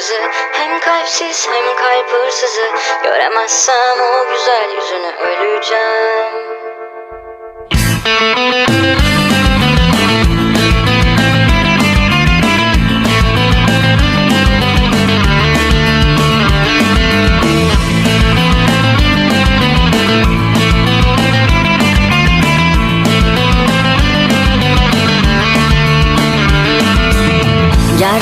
kızı Hem kalpsiz hem kalp hırsızı. Göremezsem o güzel yüzünü öleceğim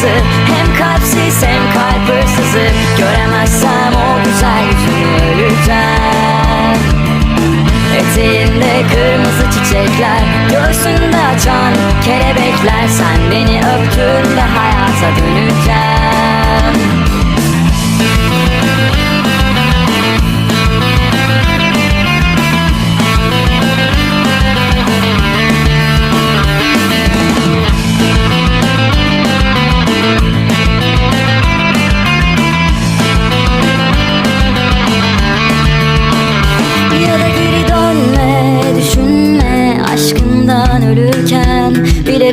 kızı Hem kalpsiz hem kalp hırsızı. Göremezsem o güzel yüzünü öleceğim Eteğinde kırmızı çiçekler Göğsünde açan kelebekler. Sen beni öptüğünde hayata döneceğim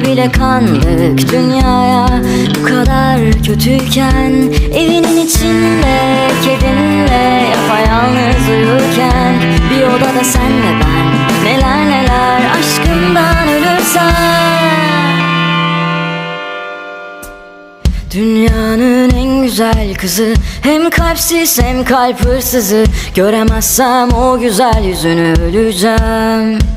Bile kandık dünyaya. Bu kadar kötüyken Evinin içinde kedinle yapayalnız uyurken. Bir odada senle ben neler neler aşkından ölürsem Dünyanın en güzel kızı Hem kalpsiz hem kalp hırsızı. Göremezsem o güzel yüzünü öleceğim